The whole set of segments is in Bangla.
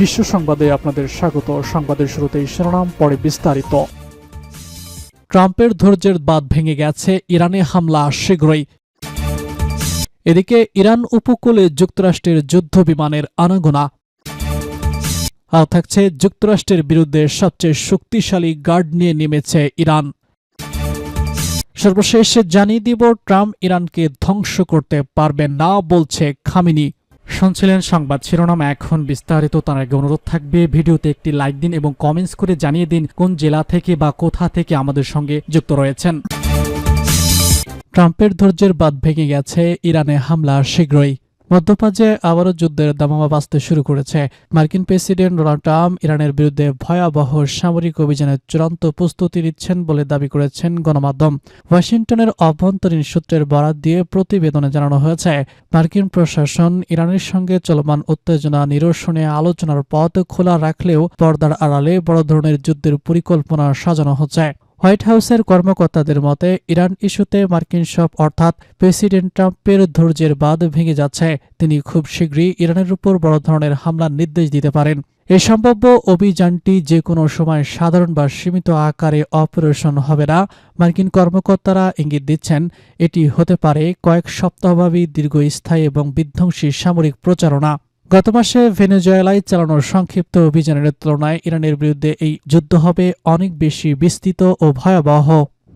বিশ্ব সংবাদে আপনাদের স্বাগত। সংবাদের শুরুতেই শিরোনাম, পরে বিস্তারিত। ট্রাম্পের ধৈর্যের বাদ ভেঙে গেছে ইরানে হামলা শীঘ্রই। এদিকে ইরান উপকূলে যুক্তরাষ্ট্রের যুদ্ধ বিমানের আনাগোনা। আর থাকছে যুক্তরাষ্ট্রের বিরুদ্ধে সবচেয়ে শক্তিশালী গার্ড নিয়ে নেমেছে ইরান। সর্বশেষ জানিয়ে দিব, ট্রাম্প ইরানকে ধ্বংস করতে পারবে না বলছে খামিনি। শুনছিলেন সংবাদ শিরোনাম। এখন বিস্তারিত তার আগে অনুরোধ থাকবে, ভিডিওতে একটি লাইক দিন এবং কমেন্টস করে জানিয়ে দিন কোন জেলা থেকে বা কোথা থেকে আমাদের সঙ্গে যুক্ত রয়েছেন। ট্রাম্পের ধৈর্যের বাদ ভেঙে গেছে, ইরানে হামলা শীঘ্রই। মধ্যপ্রাচ্যে আবারও যুদ্ধের দামামা বাঁচতে শুরু করেছে। মার্কিন প্রেসিডেন্ট ডোনাল্ড ট্রাম্প ইরানের বিরুদ্ধে ভয়াবহ সামরিক অভিযানের চূড়ান্ত প্রস্তুতি নিচ্ছেন বলে দাবি করেছেন গণমাধ্যম। ওয়াশিংটনের অভ্যন্তরীণ সূত্রের বরাত দিয়ে প্রতিবেদনে জানানো হয়েছে, মার্কিন প্রশাসন ইরানের সঙ্গে চলমান উত্তেজনা নিরসনে আলোচনার পথ খোলা রাখলেও পর্দার আড়ালে বড় ধরনের যুদ্ধের পরিকল্পনা সাজানো হচ্ছে। হোয়াইট হাউসের কর্মকর্তাদের মতে, ইরান ইস্যুতে মার্কিন সব, অর্থাৎ প্রেসিডেন্ট ট্রাম্পের ধৈর্যের বাঁধ ভেঙে যাচ্ছে। তিনি খুব শীঘ্রই ইরানের উপর বড় ধরনের হামলার নির্দেশ দিতে পারেন। এই সম্ভাব্য অভিযানটি যে কোনো সময় সাধারণ বা সীমিত আকারে অপারেশন হবে না। মার্কিন কর্মকর্তারা ইঙ্গিত দিচ্ছেন, এটি হতে পারে কয়েক সপ্তাহব্যাপী দীর্ঘস্থায়ী এবং বিধ্বংসী সামরিক প্রচারণা। গত মাসে ভেনেজুয়েলায় চালানোর সংক্ষিপ্ত অভিযানের তুলনায় ইরানের বিরুদ্ধে এই যুদ্ধ হবে অনেক বেশি বিস্তৃত ও ভয়াবহ।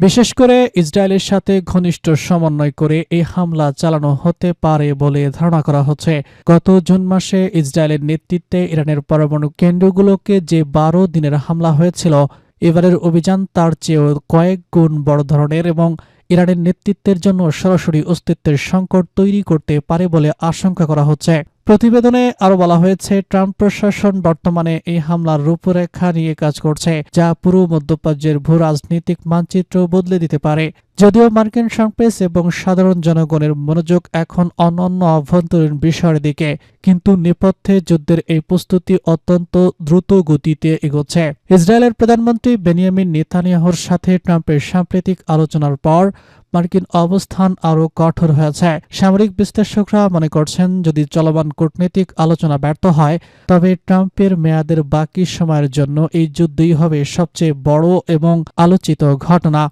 বিশেষ করে ইসরায়েলের সাথে ঘনিষ্ঠ সমন্বয় করে এই হামলা চালানো হতে পারে বলে ধারণা করা হচ্ছে। গত জুন মাসে ইসরায়েলের নেতৃত্বে ইরানের পরমাণু কেন্দ্রগুলোকে যে বারো দিনের হামলা হয়েছিল, এবারের অভিযান তার চেয়েও কয়েক গুণ বড় ধরনের এবং ইরানের নেতৃত্বের জন্য সরাসরি অস্তিত্বের সংকট তৈরি করতে পারে বলে আশঙ্কা করা হচ্ছে। প্রতিবেদনে আরও বলা হয়েছে, ট্রাম্প প্রশাসন বর্তমানে এই হামলার রূপরেখা নিয়ে কাজ করছে, যা পুরো মধ্যপ্রাচ্যের ভূ রাজনৈতিক মানচিত্র বদলে দিতে পারে। যদিও মার্কিন সংপ্রেস এবং সাধারণ জনগণের মনোযোগ এখন অনন্য অভ্যন্তরীণ বিষয়ের দিকে, কিন্তু নেপথ্যে যুদ্ধের এই প্রস্তুতি অত্যন্ত দ্রুত গতিতে এগোচ্ছে। ইসরায়েলের প্রধানমন্ত্রী বেনিয়ামিন নেতানিয়াহর সাথে ট্রাম্পের সাম্প্রতিক আলোচনার পর মার্কিন অবস্থান আরও কঠোর হয়েছে। সামরিক বিশ্লেষকরা মনে করছেন, যদি চলমান কূটনৈতিক আলোচনা ব্যর্থ হয়, তবে ট্রাম্পের মেয়াদের বাকি সময়ের জন্য এই যুদ্ধই হবে সবচেয়ে বড় এবং আলোচিত ঘটনা।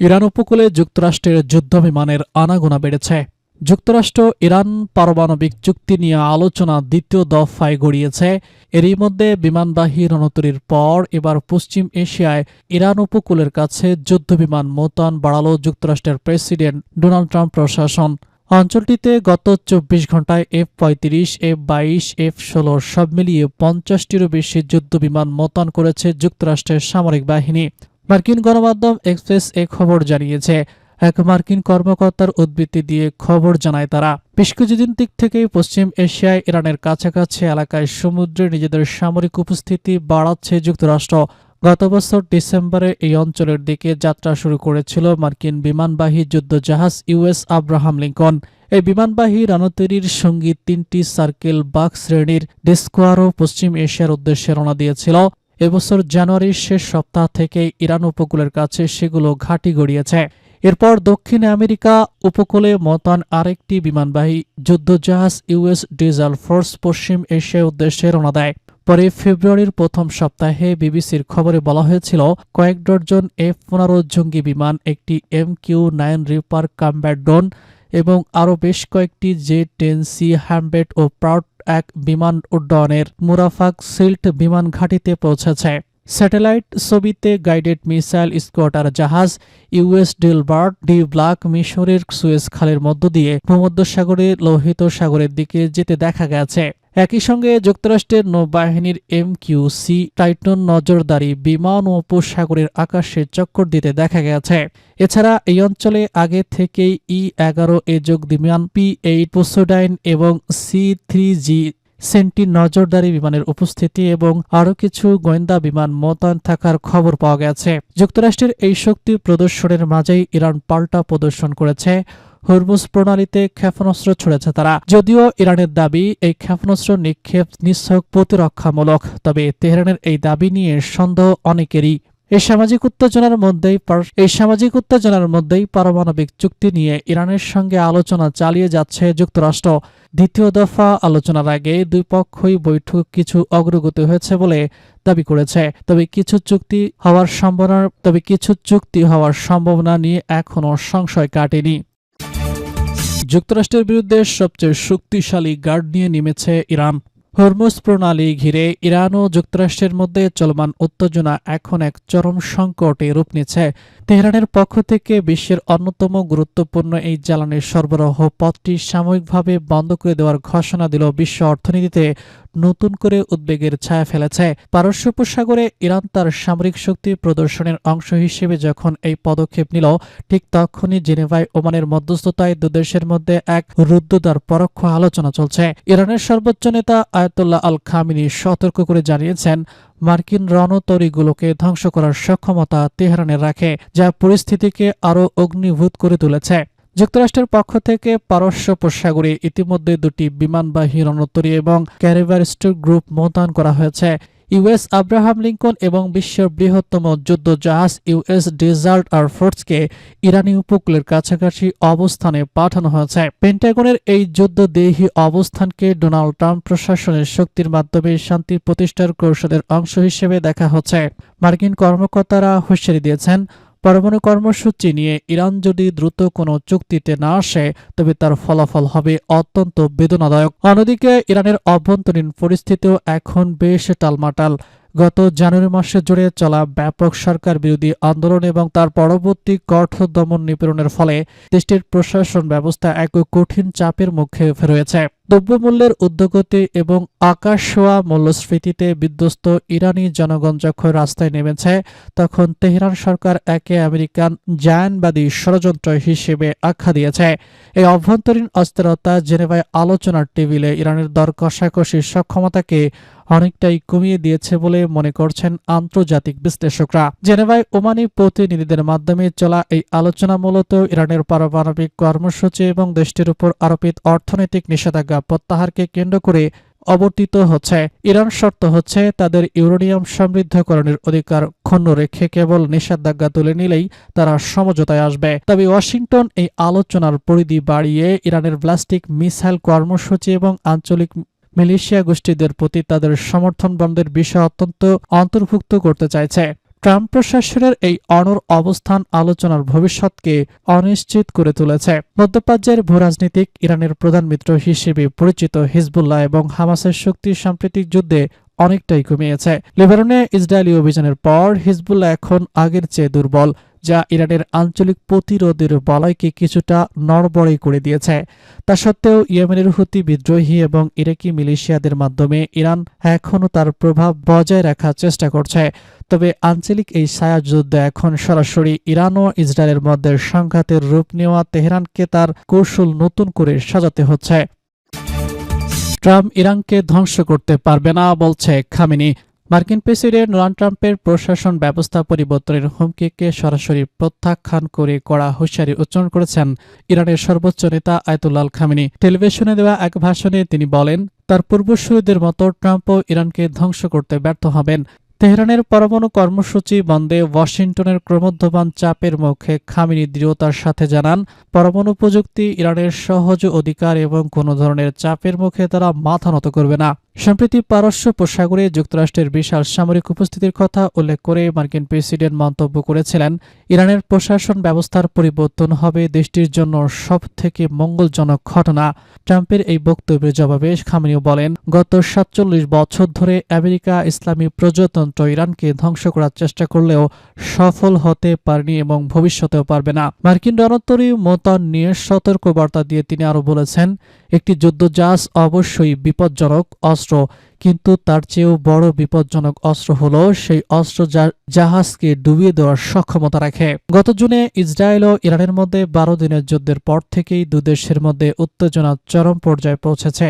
ইরান উপকূলে যুক্তরাষ্ট্রের যুদ্ধ বিমানের আনাগোনা বেড়েছে। যুক্তরাষ্ট্র ইরান পারমাণবিক চুক্তি নিয়ে আলোচনা দ্বিতীয় দফায় গড়িয়েছে। এরই মধ্যে বিমানবাহী রণতরীর পর এবার পশ্চিম এশিয়ায় ইরান উপকূলের কাছে যুদ্ধবিমান মোতায়েন বাড়ালো যুক্তরাষ্ট্রের প্রেসিডেন্ট ডোনাল্ড ট্রাম্প প্রশাসন। অঞ্চলটিতে গত চব্বিশ ঘন্টায় এফ পঁয়ত্রিশ, এফ বাইশ, এফ ষোলো সব মিলিয়ে পঞ্চাশটিরও বেশি যুদ্ধবিমান মোতায়েন করেছে যুক্তরাষ্ট্রের সামরিক বাহিনী। মার্কিন গণমাধ্যম এক্সপ্রেস এ খবর জানিয়েছে এক মার্কিন কর্মকর্তার উদ্বৃত্তি দিয়ে খবর জানায় তারা। বেশ কিছুদিন দিক থেকেই পশ্চিম এশিয়ায় ইরানের কাছাকাছি এলাকায় সমুদ্রে নিজেদের সামরিক উপস্থিতি বাড়াচ্ছে যুক্তরাষ্ট্র। গত বছর ডিসেম্বরে এই অঞ্চলের দিকে যাত্রা শুরু করেছিল মার্কিন বিমানবাহী যুদ্ধজাহাজ ইউএস আব্রাহাম লিঙ্কন। এই বিমানবাহী রণতরীর সঙ্গী তিনটি সার্কেল বাক শ্রেণির ডেস্কোয়ারও পশ্চিম এশিয়ার উদ্দেশ্যে রওনা দিয়েছিল। এবছর জানুয়ারির শেষ সপ্তাহ থেকে ইরান উপকূলের কাছে সেগুলো ঘাঁটি গড়িয়েছে। এরপর দক্ষিণ আমেরিকা উপকূলে মতান আরেকটি বিমানবাহী যুদ্ধজাহাজ ইউএস ডিজেল ফোর্স পশ্চিম এশিয়ার উদ্দেশ্যে রওনা দেয়। পরে ফেব্রুয়ারির প্রথম সপ্তাহে বিবিসির খবরে বলা হয়েছিল, কয়েক ডজন এফ পনেরো জঙ্গি বিমান, একটি M Q nine reaper combat drone এবং আরও বেশ কয়েকটি জে টেন সি হ্যামবেট ও প্রাউড এক বিমান উড্ডয়নের মুরাফাক সিল্ট বিমান ঘাঁটিতে পৌঁছেছে। স্যাটেলাইট ছবিতে গাইডেড মিসাইল স্কোয়াটার জাহাজ ইউএস ডিলবার্ট ডি ব্লাক মিশরের সুয়েজ খালের মধ্য দিয়ে ভূমধ্যসাগরে লোহিত সাগরের দিকে যেতে দেখা গেছে। একই সঙ্গে যুক্তরাষ্ট্রের নৌবাহিনীর এম কিউ সি টাইটন নজরদারি বিমান ও উপসাগরের আকাশে চক্কর দিতে দেখা গেছে। এছাড়া এই অঞ্চলে আগে থেকেই ই এগারো এ যোগ বিমান পি এইট পোসোডাইন এবং সি থ্রি জি সেন্টি নজরদারি বিমানের উপস্থিতি এবং আরও কিছু গোয়েন্দা বিমান মোতায়েন থাকার খবর পাওয়া গেছে। যুক্তরাষ্ট্রের এই শক্তি প্রদর্শনের মাঝেই ইরান পাল্টা প্রদর্শন করেছে। হরমুজ প্রণালীতে ক্ষেপণাস্ত্র ছুড়েছে তারা। যদিও ইরানের দাবি, এই ক্ষেপণাস্ত্র নিক্ষেপ নিশ্চয় প্রতিরক্ষামূলক, তবে তেহরানের এই দাবি নিয়ে সন্দেহ অনেকেরই। এই সামাজিক উত্তেজনার মধ্যেই এই সামাজিক উত্তেজনার মধ্যেই পারমাণবিক চুক্তি নিয়ে ইরানের সঙ্গে আলোচনা চালিয়ে যাচ্ছে যুক্তরাষ্ট্র। দ্বিতীয় দফা আলোচনার আগে দুই পক্ষই বৈঠক কিছু অগ্রগতি হয়েছে বলে দাবি করেছে। তবে কিছু চুক্তি হওয়ার সম্ভাবনা তবে কিছু চুক্তি হওয়ার সম্ভাবনা নিয়ে এখনও সংশয় কাটেনি। যুক্তরাষ্ট্রের বিরুদ্ধে সবচেয়ে শক্তিশালী গার্ড নিয়ে নেমেছে ইরান। হরমুজ প্রণালী ঘিরে ইরান ও যুক্তরাষ্ট্রের মধ্যে চলমান উত্তেজনা এখন এক চরম সংকটে রূপ নিচ্ছে। তেহরানের পক্ষ থেকে বিশ্বের অন্যতম গুরুত্বপূর্ণ এই জ্বালানির সরবরাহ পথটি সাময়িকভাবে বন্ধ করে দেওয়ার ঘোষণা দিল বিশ্ব অর্থনীতিতে, নতুন করে উদ্বেগের ছায়া ফেলেছে। পারস্য উপসাগরে ইরান তার সামরিক শক্তি প্রদর্শনের অংশ হিসেবে যখন এই পদক্ষেপ নিল, ঠিক তখনই জেনেভায় ওমানের মধ্যস্থতায় দুদেশের মধ্যে এক রুদ্ধদ্বার পরোক্ষ আলোচনা চলছে। ইরানের সর্বোচ্চ নেতা আয়াতুল্লাহ আল খামিনী সতর্ক করে জানিয়েছেন, মার্কিন রণতরীগুলোকে ধ্বংস করার সক্ষমতা তেহরানের রাখে, যা পরিস্থিতিকে আরও অগ্নিভূত করে তুলেছে। যুক্তরাষ্ট্রের পক্ষ থেকে পারস্য উপসাগরে ইতিমধ্যে দুটি বিমানবাহী রণতরী এবং ক্যারিবারিস্ট গ্রুপ মোতায়েন করা হয়েছে। ইউএস আব্রাহাম লিঙ্কন এবং বিশ্বের বৃহত্তম যুদ্ধ জাহাজ ইউএস ডেজার্ট আর ফোর্সকে ইরানি উপকূলের কাছাকাছি অবস্থানে পাঠানো হয়েছে। পেন্টাগনের এই যুদ্ধ যুদ্ধদেহী অবস্থানকে ডোনাল্ড ট্রাম্প প্রশাসনের শক্তির মাধ্যমে শান্তি প্রতিষ্ঠার কৌশলের অংশ হিসেবে দেখা হচ্ছে। মার্কিন কর্মকর্তারা হুঁশিয়ারি দিয়েছেন পরমাণু কর্মসূচি নিয়ে ইরান যদি দ্রুত কোনো চুক্তিতে না আসে, তবে তার ফলাফল হবে অত্যন্ত বেদনাদায়ক। অন্যদিকে, ইরানের অভ্যন্তরীণ পরিস্থিতিও এখন বেশ টালমাটাল। গত জানুয়ারি মাসে জুড়ে চলা ব্যাপক সরকার বিরোধী আন্দোলন এবং তার পরবর্তী কঠোর দমন নিপীড়নের ফলে দেশটির প্রশাসন ব্যবস্থা এক কঠিন চাপের মুখে রয়েছে। দ্রব্যমূল্যের উদ্যোগতি এবং আকাশ ছোঁয়া মূল্যস্ফীতিতে বিধ্বস্ত ইরানি জনগণ যখন রাস্তায় নেমেছে, তখন তেহরান সরকার একে আমেরিকান জায়নবাদী ষড়যন্ত্র হিসেবে আখ্যা দিয়েছে। এই অভ্যন্তরীণ অস্থিরতা জেনেভায় আলোচনার টেবিলে ইরানের দর কষাকষির সক্ষমতাকে অনেকটাই কমিয়ে দিয়েছে বলে মনে করছেন আন্তর্জাতিক বিশ্লেষকরা। জেনেভায় ওমানি প্রতিনিধিদের মাধ্যমে চলা এই আলোচনা মূলত ইরানের পারমাণবিক কর্মসূচি এবং দেশটির উপর আরোপিত অর্থনৈতিক নিষেধাজ্ঞা প্রত্যাহারকে কেন্দ্র করে অবর্তিত হচ্ছে। ইরান শর্ত হচ্ছে তাদের ইউরেনিয়াম সমৃদ্ধকরণের অধিকার ক্ষুণ্ণ রেখে কেবল নিষেধাজ্ঞা তুলে নিলেই তারা সমঝোতায় আসবে। তবে ওয়াশিংটন এই আলোচনার পরিধি বাড়িয়ে ইরানের ব্লাস্টিক মিসাইল কর্মসূচি এবং আঞ্চলিক মিলিশিয়া গোষ্ঠীদের প্রতি তাদের সমর্থন বন্ধের বিষয় অত্যন্ত অন্তর্ভুক্ত করতে চাইছে। ট্রাম্প প্রশাসনের এই অনর অবস্থান আলোচনার ভবিষ্যৎকে অনিশ্চিত করে তুলেছে। মধ্যপ্রাচ্যের ভূরাজনীতিক ইরানের প্রধান মিত্র হিসেবে পরিচিত হিজবুল্লাহ এবং হামাসের শক্তি সাম্প্রতিক যুদ্ধে অনেকটাই কমিয়েছে। লেবাননে ইসরায়েলি অভিযানের পর হিজবুল্লাহ এখন আগের চেয়ে দুর্বল। যা ইরানের আঞ্চলিক প্রতিরোধের বলয়কে কিছুটা নড়বড়ে করে দিয়েছে। তা সত্ত্বেও ইয়েমেনের হুতি বিদ্রোহী এবং ইরাকি মিলিশিয়াদের মাধ্যমে ইরান এখনও তার প্রভাব বজায় রাখার চেষ্টা করছে। তবে আঞ্চলিক এই ছায়াযুদ্ধ এখন সরাসরি ইরান ও ইসরায়েলের মধ্যে সংঘাতের রূপ নেওয়া তেহরানকে তার কৌশল নতুন করে সাজাতে হচ্ছে। ট্রাম্প ইরানকে ধ্বংস করতে পারবে না, বলছে খামিনি। মার্কিন প্রেসিডেন্ট ডোনাল্ড ট্রাম্পের প্রশাসন ব্যবস্থা পরিবর্তনের হুমকিকে সরাসরি প্রত্যাখ্যান করে কড়া হুঁশিয়ারি উচ্চারণ করেছেন ইরানের সর্বোচ্চ নেতা আয়তুল্লাল খামিনি। টেলিভিশনে দেওয়া এক ভাষণে তিনি বলেন, তার পূর্বসূরীদের মতো ট্রাম্পও ইরানকে ধ্বংস করতে ব্যর্থ হবেন। তেহরানের পরমাণু কর্মসূচি বন্ধে ওয়াশিংটনের ক্রমোদ্ধমান চাপের মুখে খামিনি দৃঢ়তার সাথে জানান, পরমাণু প্রযুক্তি ইরানের সহজ অধিকার এবং কোনো ধরনের চাপের মুখে তারা মাথা নত করবে না। সম্প্রতি পারস্য উপসাগরে যুক্তরাষ্ট্রের বিশাল সামরিক উপস্থিতির কথা উল্লেখ করে মার্কিন প্রেসিডেন্ট মন্তব্য করেছিলেন, ইরানের প্রশাসন ব্যবস্থার পরিবর্তন হবে দেশটির জন্য সব থেকে মঙ্গলজনক ঘটনা। ট্রাম্পের এই বক্তব্যের জবাবে খামিনিও বলেন, গত সাতচল্লিশ বছর ধরে আমেরিকা ইসলামী প্রজাতন্ত্র ইরানকে ধ্বংস করার চেষ্টা করলেও সফল হতে পারেনি এবং ভবিষ্যতেও পারবে না। মার্কিন রণতরী মোতায়েন নিয়ে সতর্ক বার্তা দিয়ে তিনি আরও বলেছেন, একটি যুদ্ধজাহাজ অবশ্যই বিপজ্জনক 说 কিন্তু তার চেয়েও বড় বিপজ্জনক অস্ত্র হল সেই অস্ত্র যা জাহাজকে ডুবিয়ে দেওয়ার সক্ষমতা রাখে। গত জুনে ইসরায়েল ও ইরানের মধ্যে বারো দিনের যুদ্ধের পর থেকেই দুদেশের মধ্যে উত্তেজনা চরম পর্যায়ে পৌঁছেছে।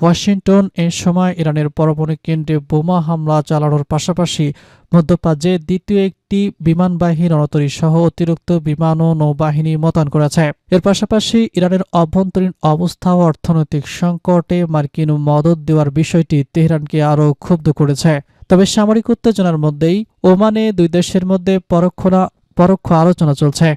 ওয়াশিংটন এ সময় ইরানের পরমাণু কেন্দ্রে বোমা হামলা চালানোর পাশাপাশি মধ্যপ্রাচ্যে দ্বিতীয় একটি বিমানবাহী রণতরী সহ অতিরিক্ত বিমান ও নৌবাহিনী মোতায়েন করেছে। এর পাশাপাশি ইরানের অভ্যন্তরীণ অবস্থা ও অর্থনৈতিক সংকটে মার্কিন মদত দেওয়ার বিষয়টি তেহরানকে আরও ক্ষুব্ধ করেছে। তবে সামরিক উত্তেজনার মধ্যেই ওমানে দুই দেশের মধ্যে পরোক্ষ পরোক্ষ আলোচনা চলছে।